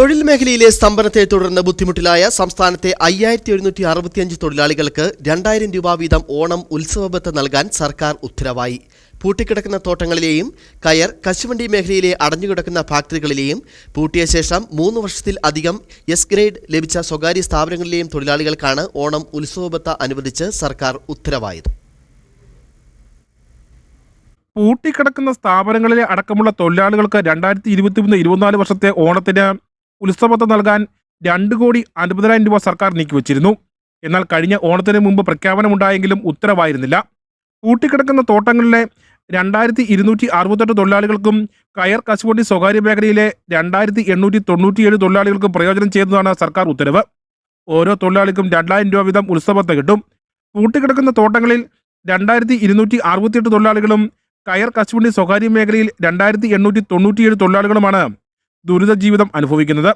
തൊഴിൽ മേഖലയിലെ സ്തംഭനത്തെ തുടർന്ന് ബുദ്ധിമുട്ടിലായ സംസ്ഥാനത്തെ അയ്യായിരത്തി എഴുന്നൂറ്റി അറുപത്തിയഞ്ച് തൊഴിലാളികൾക്ക് രണ്ടായിരം രൂപ വീതം ഓണം ഉത്സവബത്ത് നൽകാൻ സർക്കാർ ഉത്തരവായി. പൂട്ടിക്കിടക്കുന്ന തോട്ടങ്ങളിലെയും കയർ കശുവണ്ടി മേഖലയിലെ അടഞ്ഞുകിടക്കുന്ന ഫാക്ടറികളിലെയും പൂട്ടിയ ശേഷം മൂന്ന് വർഷത്തിൽ അധികം എസ് ഗ്രേഡ് ലഭിച്ച സ്വകാര്യ സ്ഥാപനങ്ങളിലെയും തൊഴിലാളികൾക്കാണ് ഓണം ഉത്സവബത്ത് അനുവദിച്ച് സർക്കാർ ഉത്തരവായത്. പൂട്ടിക്കിടക്കുന്ന സ്ഥാപനങ്ങളിലെ അടക്കമുള്ള തൊഴിലാളികൾക്ക് രണ്ടായിരത്തി ഇരുപത്തിമൂന്ന് ഇരുപത്തിനാല് വർഷത്തെ ഓണത്തിന് ഉത്സവത്ത് നൽകാൻ രണ്ട് കോടി അൻപതിനായിരം രൂപ സർക്കാർ നീക്കിവച്ചിരുന്നു എന്നാൽ കഴിഞ്ഞ ഓണത്തിന് മുമ്പ് പ്രഖ്യാപനമുണ്ടായെങ്കിലും ഉത്തരവായിരുന്നില്ല. പൂട്ടിക്കിടക്കുന്ന തോട്ടങ്ങളിലെ രണ്ടായിരത്തി ഇരുന്നൂറ്റി അറുപത്തെട്ട് തൊഴിലാളികൾക്കും കയർ കശുവണ്ടി സ്വകാര്യ മേഖലയിലെ രണ്ടായിരത്തി എണ്ണൂറ്റി തൊണ്ണൂറ്റിയേഴ് തൊഴിലാളികൾക്കും പ്രയോജനം ചെയ്തതാണ് സർക്കാർ ഉത്തരവ്. ഓരോ തൊഴിലാളിക്കും രണ്ടായിരം രൂപ വീതം ഉത്സവത്തെ കിട്ടും. പൂട്ടിക്കിടക്കുന്ന തോട്ടങ്ങളിൽ രണ്ടായിരത്തി ഇരുന്നൂറ്റി അറുപത്തിയെട്ട് തൊഴിലാളികളും കയർ കശുവണ്ടി സ്വകാര്യ മേഖലയിൽ രണ്ടായിരത്തി എണ്ണൂറ്റി തൊണ്ണൂറ്റിയേഴ് തൊഴിലാളികളുമാണ്. ദുരിത ജീവിതം അനുഭവിക്കുന്നത്.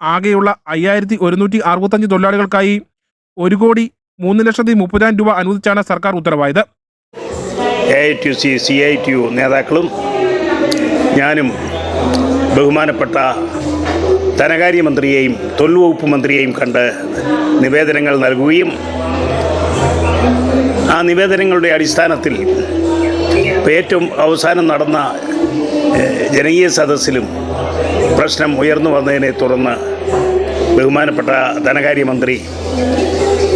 ആകെയുള്ള അയ്യായിരത്തി ഒരുന്നൂറ്റി അറുപത്തഞ്ച് തൊഴിലാളികൾക്കായി ഒരു കോടി മൂന്ന് ലക്ഷത്തി മുപ്പതിനായിരം രൂപ അനുവദിച്ചാണ് സർക്കാർ ഉത്തരവായത്. A I T C C I T U നേതാക്കളും ഞാനും ബഹുമാനപ്പെട്ട ധനകാര്യമന്ത്രിയെയും തൊഴിൽ വകുപ്പ് മന്ത്രിയെയും കണ്ട് നിവേദനങ്ങൾ നൽകുകയും ആ നിവേദനങ്ങളുടെ അടിസ്ഥാനത്തിൽ ഏറ്റവും അവസാനം നടന്ന ജനകീയ സദസ്സിലും പ്രശ്നം ഉയർന്നു വന്നതിനെ തുടർന്ന് ബഹുമാനപ്പെട്ട ധനകാര്യമന്ത്രി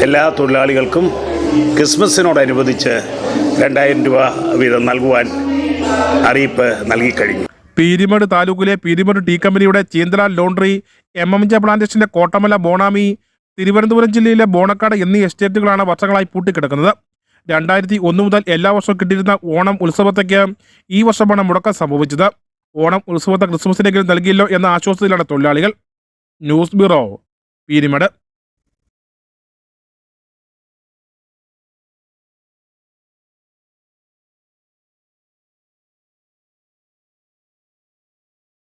എല്ലാ തൊഴിലാളികൾക്കും ക്രിസ്മസിനോടനുബന്ധിച്ച് രണ്ടായിരം രൂപ വീതം നൽകുവാൻ അറിയിപ്പ് നൽകിക്കഴിഞ്ഞു പീരിമട് താലൂക്കിലെ പീരിമട് ടീ കമ്പനിയുടെ ചീന്തല ലോണ്ടറി എം എം ജെ പ്ലാന്റേഷന്റെ കോട്ടമല ബോണാമി തിരുവനന്തപുരം ജില്ലയിലെ ബോണക്കാട് എന്നീ എസ്റ്റേറ്റുകളാണ് വർഷങ്ങളായി പൂട്ടിക്കിടക്കുന്നത്. രണ്ടായിരത്തി ഒന്ന് മുതൽ എല്ലാ വർഷവും കിട്ടിയിരുന്ന ഓണം ഉത്സവത്തേക്ക് ഈ വർഷമാണ് മുടക്കം സംഭവിച്ചത്. ഓണം ഉത്സവത്തെ ക്രിസ്മസിനെങ്കിലും നൽകിയല്ലോ എന്ന ആശ്വാസത്തിലാണ് തൊഴിലാളികൾ. News bureau Peermade.